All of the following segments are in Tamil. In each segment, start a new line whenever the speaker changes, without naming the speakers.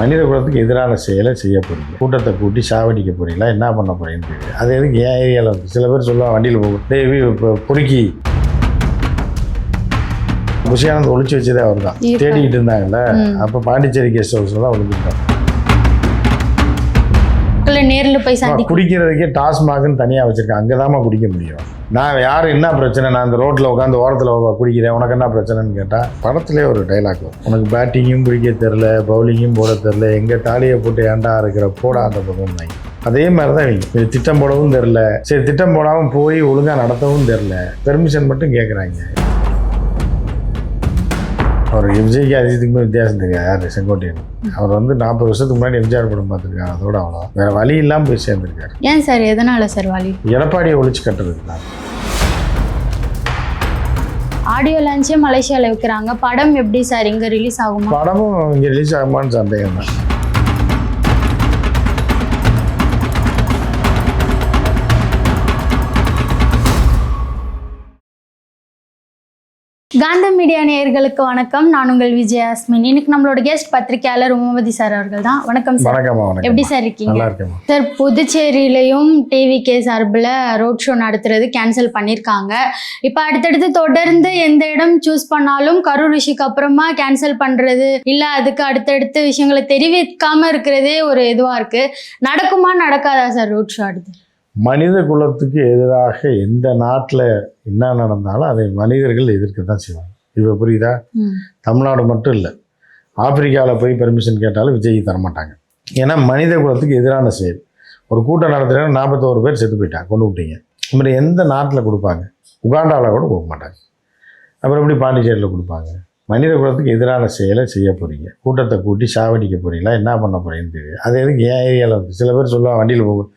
மனித குலத்துக்கு எதிரான செயலை செய்ய போறீங்க. கூட்டத்தை கூட்டி சாவடிக்க போறீங்களா? என்ன பண்ண போறீங்கன்னு தெரியல அது எதுக்கு என் ஏரியாவில் வந்து சில பேர் சொல்லுவாங்க வண்டியில் போகும் இப்போ பொறுக்கி. புஷியானந்த் ஒளிச்சு வச்சதே அவர் தான் தேடிக்கிட்டு இருந்தாங்கல்ல. அப்போ பாண்டிச்சேரி கெஸ்ட் ஹவுஸில் தான் ஒளிஞ்சிருந்தாங்க
மக்களை நேர்ல போய் சந்தி
குடிக்கிறதுக்கே டாஸ்மாக்னு தனியாக வச்சிருக்கேன் அங்கே தாம்மா குடிக்க முடியும். நான் யார் என்ன பிரச்சனை? நான் அந்த ரோட்டில் உட்காந்து ஓரத்தில் குடிக்கிறேன். உனக்கு என்ன பிரச்சனைன்னு கேட்டால் படத்துலேயே ஒரு டைலாக் உனக்கு பேட்டிங்கும் பிடிக்க தெரில பவுலிங்கும் போட தெரில எங்கே தாலியை போட்டு ஏன்டா இருக்கிற போடா அந்த பக்கம் அதே மாதிரி தான் இவங்க திட்டம் போடவும் தெரில சரி திட்டம் போடாமல் போய் ஒழுங்காக நடத்தவும் தெரில பெர்மிஷன் மட்டும் கேட்குறாங்க அவர் விஜய்க்கு அஜித்துக்குமே வித்தியாசம் தெரியாது. செங்கோட்டையன். அவர் வந்து நாற்பது வருஷத்துக்கு முன்னாடி எம்ஜிஆர் படம் பார்த்துருக்காரு. அதோட அவ்வளோ. வேற வழி இல்லாமல் போய் சேர்ந்துருக்காரு.
ஏன் சார்? எதனால சார் வலி
எடப்பாடியை ஒழிச்சு கட்டுறதுக்கு தான்.
ஆடியோ லான்ச்சே மலேசியால வைக்கிறாங்க. படம் எப்படி சார்? இங்க ரிலீஸ் ஆகுமா?
படமும் இங்கே ரிலீஸ் ஆகுமான்னு சந்தேகம் தான்.
காந்த மீடியா நேயர்களுக்கு வணக்கம். நான் உங்கள் விஜயாஸ்மின் இன்னைக்கு நம்மளோட கெஸ்ட் பத்திரிகையாளர் உமாவதி சார் அவர்கள் தான் வணக்கம் சார் எப்படி சார் இருக்கீங்க? சார் புதுச்சேரியிலையும் டிவிகே சார்பில் ரோட் ஷோ நடத்துறது கேன்சல் பண்ணியிருக்காங்க இப்போ அடுத்தடுத்து தொடர்ந்து எந்த இடம் சூஸ் பண்ணாலும் கரூர் ரிஷிக்கு அப்புறமா கேன்சல் பண்ணுறது இல்லை அதுக்கு அடுத்தடுத்து விஷயங்களை தெரிவிக்காம இருக்கிறதே ஒரு இதுவாக இருக்கு. நடக்குமா நடக்காதா சார் ரோட் ஷோ அடுத்து?
மனித குலத்துக்கு எதிராக எந்த நாட்டில் என்ன நடந்தாலும் அதை மனிதர்கள் எதிர்க்க தான் செய்வாங்க. இப்போ புரியுதா? தமிழ்நாடு மட்டும் இல்லை. ஆப்பிரிக்காவில் போய் பெர்மிஷன் கேட்டாலும் விஜய் தரமாட்டாங்க ஏன்னா மனித குலத்துக்கு எதிரான செயல். ஒரு கூட்டம் நடத்துகிறேன் நாற்பத்தோரு பேர் செத்து போயிட்டாங்க கொண்டு விட்டீங்க. இந்த மாதிரி எந்த நாட்டில் கொடுப்பாங்க? உகாண்டாவில் கூட கொடுக்க மாட்டாங்க. அப்புறம் எப்படி பாண்டிச்சேரியில் கொடுப்பாங்க? மனித குலத்துக்கு எதிரான செயலை செய்ய போகிறீங்க கூட்டத்தை கூட்டி சாவடிக்க போகிறீங்களா என்ன பண்ண போகிறீங்கன்னு தெரியும் அது எதுக்கு என் ஏரியாவில் வந்து? சில பேர் சொல்லுவாங்க வண்டியில் போகும்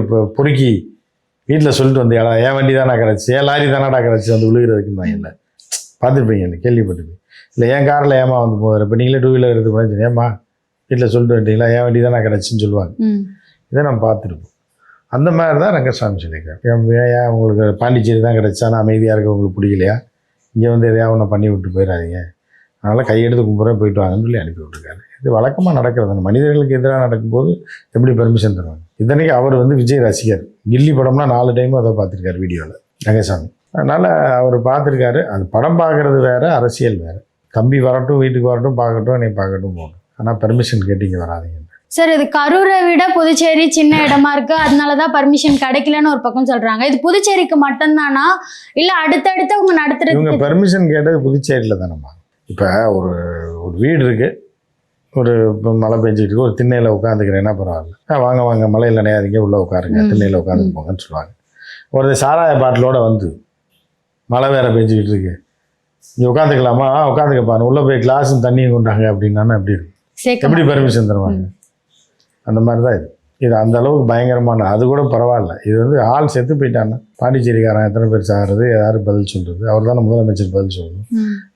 இப்போ பொறுக்கி வீட்டில் சொல்லிட்டு வந்தியாடா என் வண்டி தானே கிடச்சி? என் லாரி தானடா கிடச்சி? வந்து விழுகிறதுக்குன்னு இல்லை பார்த்துருப்பீங்க இல்லை கேள்விப்பட்டிருப்பீங்க. இல்லை என் காரில் ஏமா வந்து போகிற இப்போ நீங்களே டூ வீலர் எடுத்து போனேன் ஏமா வீட்டில் சொல்லிட்டு வந்துட்டீங்களா என் வண்டி தானே கிடச்சின்னு சொல்லுவாங்க. இதை நம்ம பார்த்துருப்போம். அந்த மாதிரி தான் ரங்கசாமி சொல்லியிருக்காரு. ஏன் ஏன் ஏன் உங்களுக்கு பாண்டிச்சேரி தான் கிடச்சா? நான் அமைதியாக இருக்க உங்களுக்கு பிடிக்கலையா? இங்கே வந்து எதையாவது ஒன்று பண்ணி விட்டு போயிடாதீங்க அதனால் கையெடுத்து கும்புறேன் போயிட்டு வாங்கன்னு சொல்லி அனுப்பி விட்டுருக்காரு. இது வழக்கமாக நடக்கிறது. அந்த மனிதர்களுக்கு எதிராக நடக்கும்போது எப்படி பெர்மிஷன் தருவாங்க? இத்தனைக்கு அவர் வந்து விஜய் ரசிகர். கில்லி படம்னா நாலு டைம் அதை பார்த்துருக்காரு வீடியோவில் ரங்கசாமி. அதனால் அவர் பார்த்துருக்காரு. அது படம் பார்க்குறது வேறு அரசியல் வேறு. தம்பி வரட்டும் வீட்டுக்கு வரட்டும் பார்க்கட்டும் என்னை பார்க்கட்டும் போகணும் ஆனால் பெர்மிஷன் கேட்டீங்க வராதிங்க
சார் இது கரூரை விட புதுச்சேரி சின்ன இடமா இருக்கு. அதனால தான் பர்மிஷன் கிடைக்கலன்னு ஒரு பக்கம் சொல்றாங்க. இது புதுச்சேரிக்கு மட்டும்தானா? இல்லை அடுத்தடுத்து அவங்க
இவங்க
நடத்துறதுக்கு
பெர்மிஷன் கேட்டது புதுச்சேரியில் தானம்மா. இப்போ ஒரு ஒரு வீடு இருக்குது ஒரு இப்போ மழை பெஞ்சிட்டு இருக்கு. ஒரு திண்ணையில் உட்காந்துக்கிறேன்னா பரவாயில்ல. ஆ வாங்க வாங்க. மழையில் நினையாதீங்க. உள்ளே உட்காருங்க. திண்ணையில் உட்காந்து போங்கன்னு சொல்லுவாங்க. ஒரு சாராய பாட்டிலோட வந்து மழை வேற பெஞ்சிக்கிட்டு இருக்கு. இங்கே உட்காந்துக்கலாமா? உட்காந்துக்கப்பான்னு உள்ளே போய் கிளாஸும் தண்ணியும் கொண்டாங்க அப்படின்னா எப்படி எப்படி பெர்மிஷன் தருவாங்க? அந்த மாதிரி தான் இது. இது அந்த அளவுக்கு பயங்கரமான அது கூட பரவாயில்ல. இது வந்து ஆள் செத்து போயிட்டான்னா பாண்டிச்சேரிக்காரன் எத்தனை பேர் சாகிறது யார் பதில் சொல்கிறது அவர் தானே முதலமைச்சர் பதில் சொல்லணும்.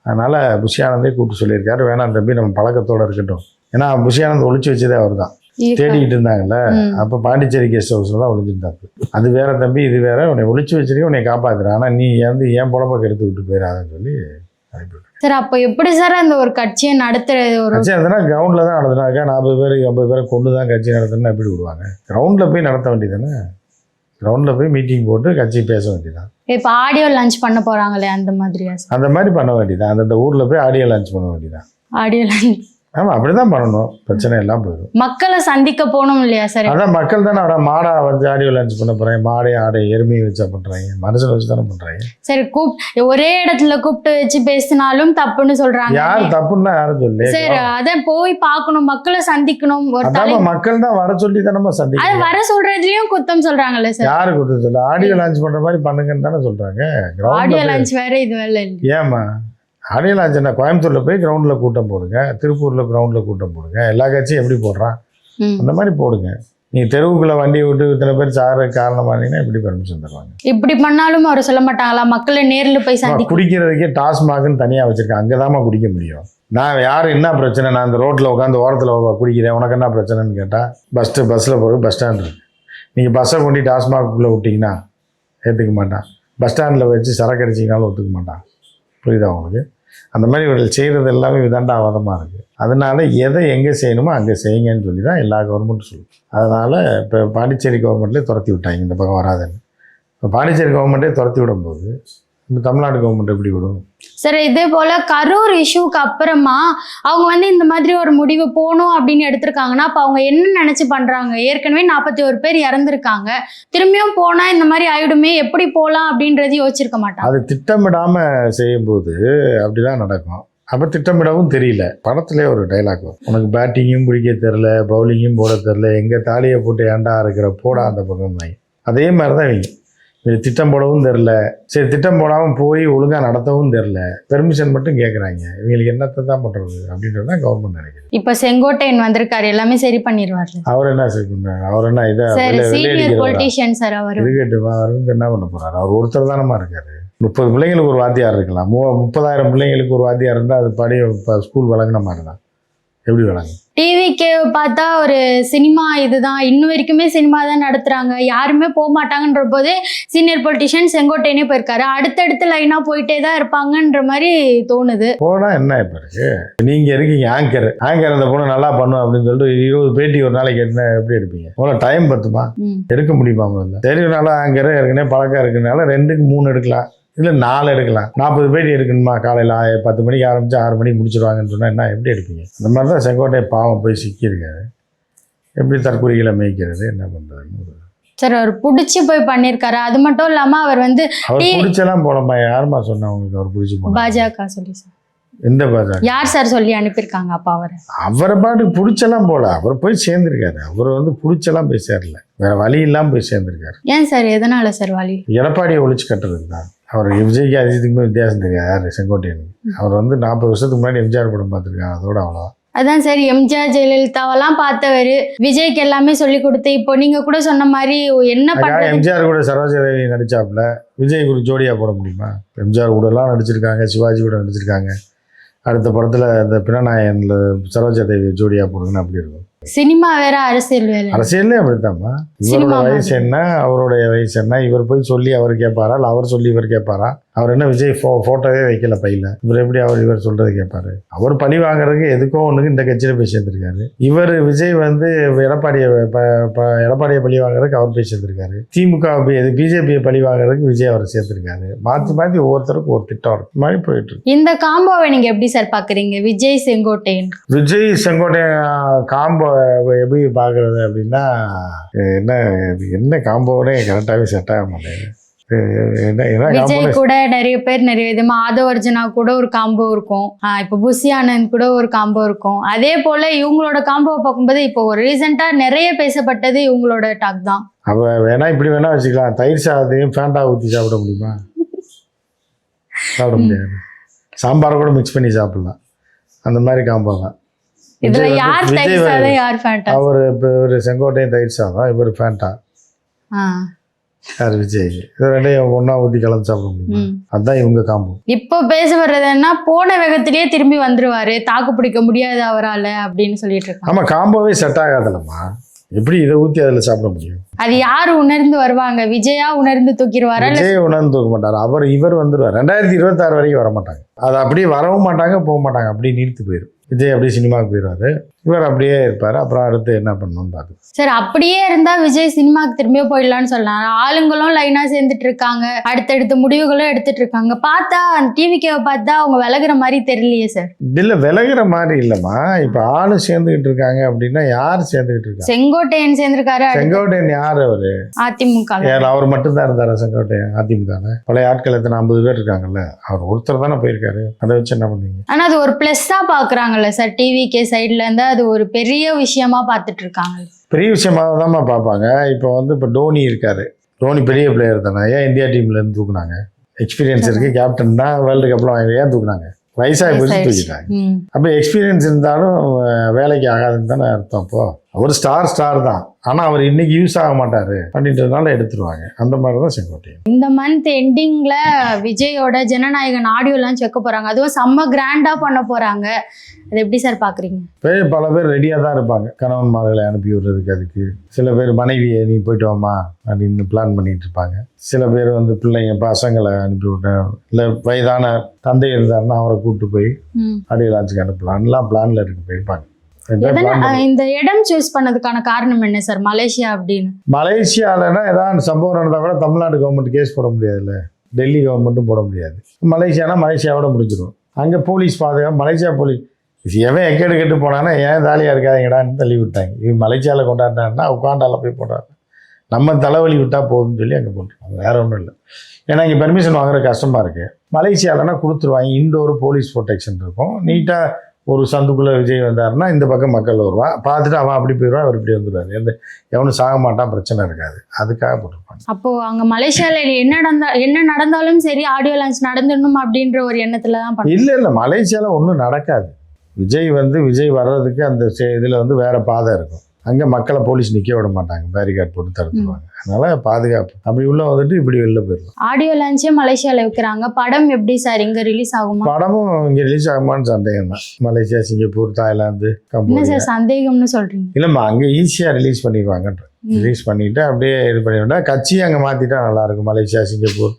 அதனால் புஷியானந்தே கூப்பிட்டு சொல்லியிருக்காரு. வேணாம் தம்பி நம்ம பழக்கத்தோடு இருக்கட்டும். ஏன்னா புஷியானந்த் ஒளிச்சு வச்சதே அவர் தான் தேடிக்கிட்டு இருந்தாங்கல்ல. அப்போ பாண்டிச்சேரி கெஸ்ட் ஹவுஸில் தான் ஒளிஞ்சிருந்தாப்பு அது வேற தம்பி இது வேற. உன்னை ஒளிச்சு வச்சிருக்க உன்னை காப்பாத்துறேன் ஆனால் நீ வந்து ஏன் பொழப்ப கெடுத்து விட்டு போயிடாதன்னு சொல்லி
சார் அப்போ எப்படி சார் அந்த ஒரு கட்சியை நடத்துறது ஒரு
கட்சி நடத்தினா கிரவுண்டில் தான் நடத்துனாக்கா நாற்பது பேர் ஐம்பது பேரை கொண்டு தான் கட்சி நடத்தணும்னா எப்படி விடுவாங்க? கிரவுண்டில் போய் நடத்த வேண்டியதானே கிரவுண்டில் போய் மீட்டிங் போட்டு கட்சி பேச வேண்டியதான்
இப்போ ஆடியோ லான்ச் பண்ண போறாங்களே அந்த மாதிரியா
அந்த மாதிரி பண்ண வேண்டியதான் அந்தந்த ஊரில் போய் ஆடியோ லான்ச் பண்ண வேண்டியதான்
ஆடியோ லான்ச்
ஆமாம் அப்படி தான் பண்ணணும். பிரச்சனை எல்லாம் போயிடும்.
மக்களை சந்திக்க போகணும் இல்லையா சார்?
அதான் மக்கள் தானே அவட மாடா வந்து ஆடியோ லான்ச் பண்ண போகிறாங்க மாடை ஆடை எருமையை வச்சா பண்ணுறாங்க மனுஷனை வச்சு தானே பண்ணுறாங்க
சரி கூப் ஒரே இடத்துல கூப்பிட்டு வச்சு பேசினாலும் தப்புன்னு சொல்றாங்க.
யார் தப்புன்னா யாரும் சொல்லி
சரி அதான் போய் பார்க்கணும் மக்களை சந்திக்கணும். ஒரு
மக்கள் தான் வர சொல்லி தானே
அது
சந்திக்க
வர சொல்றதுலயும் குத்தம் சொல்றாங்கல்ல சார்?
யாரு கொடுத்து சொல்ல ஆடியோ லான்ச் பண்ற மாதிரி பண்ணுங்கன்னு தானே சொல்றாங்க.
ஆடியோ லான்ச் வேற இது இல்லை.
ஏமா ஆடியோ லான்ச் என்ன கோயம்புத்தூர்ல போய் கிரவுண்ட்ல கூட்டம் போடுங்க. திருப்பூர்ல கிரவுண்ட்ல கூட்டம் போடுங்க. எல்லா கட்சியும் எப்படி போடுறான். அந்த மாதிரி போடுங்க. நீ தெருவுக்குள்ள வண்டியை விட்டு இத்தனை பேர் சாகிறதுக்கு காரணமானீங்கன்னா எப்படி பெர்மிஷன் தருவாங்க?
இப்படி பண்ணாலும் அவர் சொல்ல மாட்டாங்களா? மக்களை நேர்ல போய் சந்திக்க
குடிக்கிறதுக்கே டாஸ்மாக்னு தனியாக வச்சிருக்கேன் அங்கே தாம்மா குடிக்க முடியும். நான் யார் என்ன பிரச்சனை? நான் அந்த ரோட்டில் உட்காந்து ஓரத்தில் குடிக்கிறேன். உனக்கு என்ன பிரச்சனைன்னு கேட்டால் பஸ்ட்டு பஸ்ஸில் போகிறது பஸ் ஸ்டாண்ட் இருக்கு. நீங்கள் பஸ்ஸை கொண்டு டாஸ்மாக்குள்ளே விட்டிங்கன்னா ஏற்றுக்க மாட்டான். பஸ் ஸ்டாண்டில் வச்சு சரக்கு அடிச்சிங்கனாலும் ஒத்துக்க மாட்டான். புரியுதா உங்களுக்கு? அந்த மாதிரி இவர்கள் செய்கிறது எல்லாமே விதண்டாவாதமாக இருக்குது அதனால எதை எங்கே செய்யணுமோ அங்கே செய்யுங்கன்னு சொல்லி தான் எல்லா கவர்மெண்ட்டும் சொல்லும். அதனால் இப்போ பாண்டிச்சேரி கவர்மெண்ட்லேயே துரத்தி விட்டாங்க இந்த பக்கம் வராதுன்னு. இப்போ பாண்டிச்சேரி கவர்மெண்ட்டே துரத்தி விடும்போது இப்போ தமிழ்நாடு கவர்மெண்ட் எப்படி விடும்?
சார் இதே போல கரூர் இஷ்யூக்கு அப்புறமா அவங்க வந்து இந்த மாதிரி ஒரு முடிவு போகணும் அப்படின்னு எடுத்திருக்காங்கன்னா அப்போ அவங்க என்ன நினைச்சு பண்றாங்க? ஏற்கனவே நாற்பத்தி ஒரு பேர் இறந்துருக்காங்க. திரும்பியும் போனா இந்த மாதிரி ஆயிடுமே எப்படி போகலாம் அப்படின்றது யோசிச்சிருக்க மாட்டாங்க.
அது திட்டமிடாமல் செய்யும்போது அப்படி தான் நடக்கும். அப்போ திட்டமிடவும் தெரியல. படத்துலேயே ஒரு டைலாக் வரும். உனக்கு பேட்டிங்கும் பிடிக்க தெரில பவுலிங்கும் போட தெரில எங்கே தாலியை போட்டு ஏண்டா இருக்கிற போடா அந்த பக்கம் அதே மாதிரி தான் இவங்க. இது திட்டம் போடவும் தெரில சரி திட்டம் போடாமல் போய் ஒழுங்காக நடத்தவும் தெரில பெர்மிஷன் மட்டும் கேட்குறாங்க இவங்களுக்கு என்னத்தை தான் பண்ணுறது அப்படின்றது தான் கவர்மெண்ட் நினைக்குது.
இப்ப செங்கோட்டையன் வந்திருக்காரு எல்லாமே சரி பண்ணிடுவாரு
அவர் என்ன சரி பண்ணுறாரு அவர் என்ன இதை
பொலிட்டீஷியன் சார் அவர்.
இருக்கட்டும் அவர் வந்து என்ன பண்ண போறாரு? அவர் ஒருத்தர் தானமா இருக்காரு. முப்பது பிள்ளைங்களுக்கு ஒரு வாத்தியார் இருக்கலாம். மூ முப்பதாயிரம் பிள்ளைங்களுக்கு ஒரு வாத்தியார் இருந்தால் அது படி இப்போ ஸ்கூல் வழங்கின மாதிரி தான். எப்படி வழங்கும்
டிவிக்கு பார்த்தா ஒரு சினிமா இதுதான். இன்னும் வரைக்குமே சினிமா தான் நடத்துறாங்க. யாருமே போக மாட்டாங்கன்ற போது சீனியர் பொலிட்டிஷியன் செங்கோட்டையனே போயிருக்காரு. அடுத்தடுத்து லைனா போயிட்டே தான் இருப்பாங்கன்ற மாதிரி தோணுது.
போனா என்ன இப்போ இருக்கு? நீங்க இருக்கீங்க ஆங்கர் ஆங்கர் அந்த பொண்ணு நல்லா பண்ணும் அப்படின்னு சொல்லிட்டு இருபது பேட்டி ஒரு நாளைக்கு என்ன எப்படி எடுப்பீங்க? உங்களை டைம் பத்துமா. எடுக்க முடியுமா முதல்ல? தெரியனால ஆங்கர் ஏற்கனவே பழக்கம் இருக்குனால ரெண்டுக்கு மூணு எடுக்கலாம். இல்லை நாலு எடுக்கலாம். நாற்பது பேட்டி எடுக்கணுமா? காலையில் பத்து மணிக்கு ஆரம்பிச்சு ஆறு மணிக்கு முடிச்சிருவாங்கன்னு சொன்னால் என்ன எப்படி எடுப்பீங்க? இந்த மாதிரி தான் செங்கோட்டை பாவம் போய் சிக்கியிருக்காரு. எப்படி தற்கொலைகளை மேய்க்கிறது என்ன பண்ணுறதுன்னு
சார் அவர் பிடிச்சி போய் பண்ணியிருக்காரு. அது மட்டும் இல்லாம அவர் வந்து
அவர் பிடிச்செல்லாம் போலமா யாருமா சொன்னா உங்களுக்கு அவர் பிடிச்சி போனா
பாஜக சொல்லி சார்.
எந்த பாஜக?
யார் சார் சொல்லி அனுப்பியிருக்காங்க அப்பா அவர்?
அவரை பாட்டுக்கு பிடிச்செல்லாம் போல அவர் போய் சேர்ந்திருக்காரு. அவர் வந்து பிடிச்செல்லாம் போய் சேரல. வேற வழி இல்லாம போய் சேர்ந்திருக்காரு.
ஏன் சார்? எதனால சார் வழி?
எடப்பாடியை ஒழிச்சு கட்டுறது தான். அவர் விஜய்க்கு அஜித்துக்குமே வித்தியாசம் தெரியாது. யார்? செங்கோட்டையனுக்கு அவர் வந்து நாற்பது வருஷத்துக்கு முன்னாடி எம்ஜிஆர் படம் பார்த்துருக்காங்க அதோட அவ்வளோ.
அதான் சார். எம்ஜிஆர் ஜெயலலிதாவெல்லாம் பார்த்தவர். விஜய்க்கு எல்லாமே சொல்லி கொடுத்து இப்போ நீங்க கூட சொன்ன மாதிரி என்ன பண்றது?
எம்ஜிஆர் கூட சரோஜாதேவி நடிச்சாப்புல. விஜய் கூட ஜோடியாக போட முடியுமா? எம்ஜிஆர் கூடலாம் நடிச்சிருக்காங்க சிவாஜி கூட நடிச்சிருக்காங்க. அடுத்த படத்தில் இந்த பினநாயகனில் சரோஜா தேவி ஜோடியாக போடுங்கன்னு அப்படி இருக்கும்.
சினிமா வேற அரசியல் வேற
அரசியல்லே அப்படித்தாம்மா இவரோட வயசு. என்ன அவருடைய வயசு என்ன இவர் போய் சொல்லி அவர் கேட்பாரா இல்லை அவர் சொல்லி இவர் கேட்பாரா? அவர் என்ன விஜய் ஃபோ ஃபோட்டோவே வைக்கல பையில. இவர் எப்படி அவர் இவர் சொல்றது கேட்பாரு? அவர் பழி வாங்குறதுக்கு எதுக்கோ ஒன்றுக்கு இந்த கட்சியில் போய் சேர்ந்திருக்காரு. இவர் விஜய் வந்து எடப்பாடியை எடப்பாடியை பழி வாங்குறதுக்கு அவர் போய் சேர்ந்திருக்காரு. திமுக பிஜேபியை பழி வாங்குறதுக்கு விஜய் அவர் சேர்த்திருக்காரு மாற்றி மாற்றி ஒவ்வொருத்தருக்கும் ஒரு திட்டம் இருக்கு. மாதிரி போயிட்டு இருக்கு.
இந்த காம்போவை நீங்க எப்படி சார் பாக்குறீங்க? விஜய் செங்கோட்டையன்.
விஜய் செங்கோட்டையன் காம்போ எப்படி பார்க்குறது அப்படின்னா என்ன என்ன காம்போனே கரெக்டாகவே செட் ஆக மாட்டேங்குது.
விஜய் கூட நிறைய பேர் நிறைய விதமா ஆதவர்ஜனா கூட ஒரு காம்போ இருக்கும். இப்போ புசி ஆனந்த் கூட ஒரு காம்போ இருக்கும். அதே போல இவங்களோட காம்போவை பார்க்கும்போது இப்போ ஒரு ரீசெண்டா நிறைய பேசப்பட்டது இவங்களோட டாக் தான்.
அவ வேணா இப்படி வேணா வச்சுக்கலாம். தயிர் சாதத்தையும் ஃபேண்டா ஊற்றி சாப்பிட முடியுமா? சாப்பிட முடியாது. சாம்பாரை கூட மிக்ஸ் பண்ணி சாப்பிடலாம். அந்த மாதிரி காம்போ தான்
இதுல யார் சாதம் யார் ஃபேண்டா
அவர் இவர் செங்கோட்டையும் தயிர் சாதம் இவர் ஃபேண்டா யார் விஜய்? இது ரெண்டையும் ஒன்றா ஊற்றி கலந்து சாப்பிட முடியுமா?
ம்.
அதுதான் இவங்க காம்போ
இப்போ பேசப்படுறது என்ன போன வேகத்திலேயே திரும்பி வந்துருவாரு. தாக்கு பிடிக்க முடியாது அவரால அப்படின்னு சொல்லிட்டு இருக்காங்க.
ஆமாம் காம்போவே செட் ஆகாதுல்லம்மா எப்படி இதை ஊற்றி அதில் சாப்பிட முடியும்?
அது யாரு உணர்ந்து வருவாங்க? விஜயா உணர்ந்து தூக்கிடுவாரா?
விஜய் உணர்ந்து தூக்க மாட்டார். அவர் இவர் வந்துடுவார் ரெண்டாயிரத்தி இருபத்தாறு வரைக்கும் வர மாட்டாங்க அது அப்படியே வரவும் மாட்டாங்க போக மாட்டாங்க. அப்படியே நீர்த்து போயிடும் விஜய் அப்படியே சினிமாவுக்கு போயிடுவார். இவர் அப்படியே இருப்பார். அப்புறம் அடுத்து என்ன பண்ணணும்னு பார்த்து
சரி அப்படியே இருந்தா விஜய் சினிமாக்கு திரும்பியே போயிடலாம்னு சொல்லலாம் ஆளுங்களும் லைனா சேர்ந்துட்டு இருக்காங்க. அடுத்தடுத்த முடிவுகளும் எடுத்துட்டு இருக்காங்க. பார்த்தா டிவிக்கேவை பார்த்தா அவங்க விலகுற மாதிரி தெரியலையே சார்.
இதில் விலகுற மாதிரி இல்லைம்மா. இப்போ ஆளும் சேர்ந்துக்கிட்டு இருக்காங்க அப்படின்னா யார் சேர்ந்துக்கிட்டு இருக்காங்க
செங்கோட்டையன் சேர்ந்திருக்காரு
செங்கோட்டையன் யார் அவர்?
அதிமுக.
யார் அவர் மட்டும்தான் இருந்தாரா செங்கோட்டையன் அதிமுக பழைய ஆட்கள் எத்தனை ஐம்பது பேர் இருக்காங்கல்ல? அவர் ஒருத்தர் தானே போயிருக்காரு. அதை வச்சு என்ன பண்ணுவீங்க
ஆனா அது ஒரு பிளஸ்ஸா பாக்குறாங்கல்ல சார் டிவிகே சைட்ல இருந்து அது ஒரு பெரிய விஷயமா பார்த்துட்டு இருக்காங்க
பெரிய விஷயமாக தான்மா பார்ப்பாங்க. இப்போ வந்து இப்போ டோனி இருக்காரு. டோனி பெரிய பிளேயர் தானே. ஏன் இந்தியா டீம்ல இருந்து தூக்குனாங்க? எக்ஸ்பீரியன்ஸ் இருக்கு. கேப்டன் தான் வேர்ல்டு கப்லாம் ஏன் தூக்குனாங்க? வயசாகி போச்சு. தூக்கிட்டாங்க. அப்போ எக்ஸ்பீரியன்ஸ் இருந்தாலும் வேலைக்கு ஆகாதுன்னு தானே அர்த்தம் அப்போ. அவர் ஸ்டார் ஸ்டார் தான். ஆனால் அவர் இன்னைக்கு யூஸ் ஆக மாட்டார். அப்படின்றதுனால எடுத்துருவாங்க. அந்த மாதிரி தான் செங்கோட்டையன்.
இந்த மந்த் எண்டிங்ல விஜயோட ஜனநாயகன் ஆடியோ லான்ச் வைக்க போறாங்க. அதுவும் செம்ம கிராண்டா பண்ண போறாங்க. அது எப்படி சார் பாக்குறீங்க?
இப்போ பல பேர் ரெடியாக தான் இருப்பாங்க. கணவன்மார்களை அனுப்பி விடுறதுக்கு அதுக்கு. சில பேர் மனைவியை நீ போயிட்டு வாமா அப்படின்னு பிளான் பண்ணிட்டு இருப்பாங்க. சில பேர் வந்து பிள்ளைங்க பசங்களை அனுப்பி விட்டேன் இல்லை வயதான தந்தை இருந்தாருன்னா அவரை கூப்பிட்டு போய். ஆடியோ லான்ச்சுக்கு அனுப்பலாம்லாம் பிளானில் இருக்கு போயிருப்பாங்க.
இந்த இடம் சூஸ் பண்ணதுக்கான காரணம் என்ன சார் மலேசியா அப்படின்னு.
மலேசியாலனா ஏதாவது சம்பவம் நடந்தால் கூட தமிழ்நாடு கவர்மெண்ட் கேஸ் போட முடியாதுல்ல. டெல்லி கவர்மெண்ட்டும் போட முடியாது. மலேசியானா மலேசியாவோட முடிஞ்சிடும் அங்கே போலீஸ் பாதுகாப்பு மலேசியா போலீஸ் எவன் எக்கேடு கெட்டு போனானா ஏன் தாலியாக இருக்காதீங்கடான்னு தள்ளி விட்டாங்க. இவன் மலேசியாவில் கொண்டாடினான்னா உட்காண்டால போய் போடுறாங்க நம்ம தலைவலி விட்டால் போதும்னு சொல்லி அங்கே போட்டுருவாங்க வேற ஒன்றும் இல்லை. ஏன்னா இங்கே பெர்மிஷன் வாங்குற கஷ்டமாக இருக்குது மலேசியாலனா கொடுத்துருவாங்க. இண்டோர் போலீஸ் ப்ரொடெக்ஷன் இருக்கும். நீட்டாக ஒரு சந்துக்குள்ளே விஜய் வந்தாருன்னா இந்த பக்கம் மக்கள் வருவான் பார்த்துட்டு அவன் அப்படி போயிடுவான் அவர் இப்படி வந்துடுவார். எந்த எவனும் சாக மாட்டான் பிரச்சனை இருக்காது. அதுக்காக போட்டிருப்பாங்க.
அப்போ அங்க மலேசியால என்ன நடந்தா என்ன நடந்தாலும் சரி ஆடியோ லான்ச் நடந்துடணும் அப்படின்ற ஒரு எண்ணத்துல தான்
இல்லை இல்லை. மலேசியாவில் ஒன்றும் நடக்காது. விஜய் வந்து விஜய் வர்றதுக்கு அந்த இதில் வந்து வேற பாதை இருக்கும். அங்கே மக்களை போலீஸ் நிற்க விட மாட்டாங்க. பேரிகார்ட் போட்டு தடுத்துருவாங்க. அதனால பாதுகாப்பு. அப்படி உள்ள வந்துட்டு இப்படி வெளில போயிடலாம்.
ஆடியோ லான்ச்சே மலேசியால வைக்கிறாங்க. படம் எப்படி சார் இங்க ரிலீஸ் ஆகுமா?
படமும் இங்கே ரிலீஸ் ஆகுமான்னு சந்தேகம் தான் Malaysia Singapore Thailand Cambodia.
Sir சந்தேகம்னு சொல்றீங்க?
இல்லைம்மா அங்கே ஈஸியாக ரிலீஸ் பண்ணிடுவாங்கன்ற. ரிலீஸ் பண்ணிவிட்டு அப்படியே இது பண்ணிவிட்டா கட்சியை அங்கே மாற்றிட்டா நல்லாயிருக்கும். மலேசியா சிங்கப்பூர்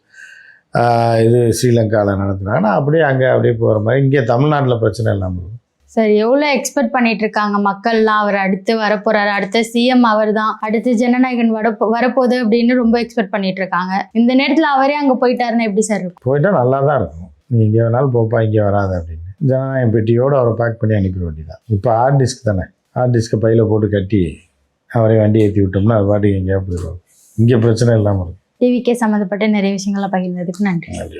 இது ஸ்ரீலங்காவில் நடத்துனாங்கன்னா அப்படியே அங்கே அப்படியே போகிற மாதிரி. இங்கே தமிழ்நாட்டில் பிரச்சனை இல்லாமல் இருக்கும்
சார் எவ்வளவு எக்ஸ்பெக்ட் பண்ணிட்டு இருக்காங்க மக்கள்லாம்? அவர் அடுத்து வரப்போறாரு. அடுத்த சிஎம் அவர் தான் அடுத்து ஜனநாயகன் வரப்போ வரப்போகுது அப்படின்னு ரொம்ப எக்ஸ்பெக்ட் பண்ணிட்டு இருக்காங்க இந்த நேரத்துல அவரே அங்க போயிட்டாருன்னா எப்படி சார் இருக்கும்?
போயிட்டா நல்லா தான் இருக்கும். நீ இங்கே வேணாலும் போப்பா இங்கே வராத அப்படின்னு. ஜனநாயகம் பெட்டியோடு அவரை பேக் பண்ணி அனுப்பிட வேண்டியதான் இப்போ ஹார்ட் டிஸ்க் தானே. ஹார்ட் டிஸ்க்கை பையில் போட்டு கட்டி அவரை வண்டி ஏற்றி விட்டோம்னா அது பாட்டுக்கு எங்கேயா போயிடுவாங்க இங்கே பிரச்சனை இல்லாமல் இருக்கும்.
டிவிக்கே சம்மந்தப்பட்ட நிறைய விஷயங்களை பகிர்ந்ததுக்கு நன்றி.
நன்றி